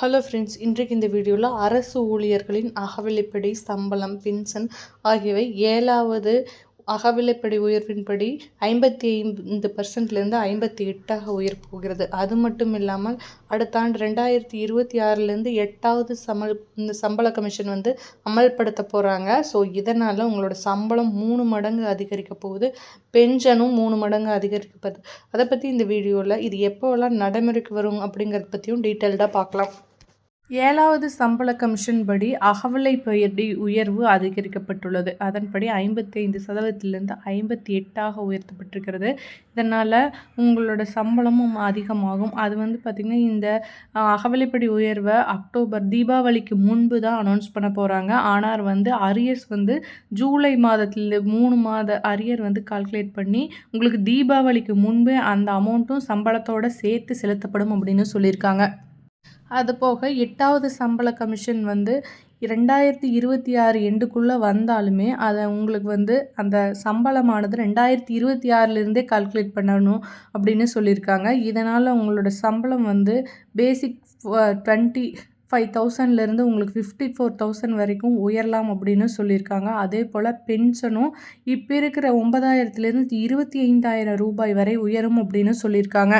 Hello friends இன்றைக்கு இந்த வீடியோவில் அரசு ஊழியர்களின் அகவிலைப்படி சம்பளம் பென்ஷன் ஆகியவை ஏழாவது அகவிலைப்படி உயர்வின்படி ஐம்பத்தி ஐந்து பர்சன்ட்லேருந்து ஐம்பத்தி எட்டாக உயர் போகிறது அது மட்டும் இல்லாமல் அடுத்த ஆண்டு ரெண்டாயிரத்தி இருபத்தி ஆறுலேருந்து எட்டாவது சமல் இந்த சம்பள கமிஷன் வந்து அமல்படுத்த போகிறாங்க ஸோ இதனால் உங்களோட சம்பளம் மூணு மடங்கு அதிகரிக்க போகுது. பென்ஷனும் மூணு மடங்கு அதிகரிக்கப்படுது அதை பற்றி இந்த வீடியோவில் இது எப்போல்லாம் நடைமுறைக்கு வரும் அப்படிங்கிறத பற்றியும் டீட்டெயில்டாக பார்க்கலாம். ஏழாவது சம்பள கமிஷன் படி அகவலை பெயர்டி உயர்வு அதிகரிக்கப்பட்டுள்ளது. அதன்படி ஐம்பத்தைந்து சதவீதத்திலிருந்து ஐம்பத்தி எட்டாக உயர்த்தப்பட்டிருக்கிறது. இதனால் உங்களோட சம்பளமும் அதிகமாகும். அது வந்து பார்த்திங்கன்னா இந்த அகவலைப்படி உயர்வை அக்டோபர் தீபாவளிக்கு முன்பு தான் அனௌன்ஸ் பண்ண போகிறாங்க ஆனால் வந்து அரியர்ஸ் வந்து ஜூலை மாதத்தில் மூணு மாத அரியர் வந்து கால்குலேட் பண்ணி உங்களுக்கு தீபாவளிக்கு முன்பே அந்த அமௌண்ட்டும் சம்பளத்தோடு சேர்த்து செலுத்தப்படும் அப்படின்னு சொல்லியிருக்காங்க. அதுபோக எட்டாவது சம்பள கமிஷன் வந்து ரெண்டாயிரத்தி இருபத்தி ஆறு எண்டுக்குள்ளே வந்தாலுமே அதை உங்களுக்கு வந்து அந்த சம்பளமானது ரெண்டாயிரத்தி இருபத்தி ஆறுலேருந்தே கால்குலேட் பண்ணணும் அப்படின்னு சொல்லியிருக்காங்க. இதனால் உங்களோட சம்பளம் வந்து பேசிக் டுவெண்ட்டி ஃபைவ் தௌசண்ட்லேருந்து உங்களுக்கு ஃபிஃப்டி ஃபோர் தௌசண்ட் வரைக்கும் உயரலாம் அப்படின்னு சொல்லியிருக்காங்க. அதே போல் பென்ஷனும் இப்போ இருக்கிற ஒன்பதாயிரத்துலேருந்து இருபத்தி ஐந்தாயிரம் ரூபாய் வரை உயரும் அப்படின்னு சொல்லியிருக்காங்க.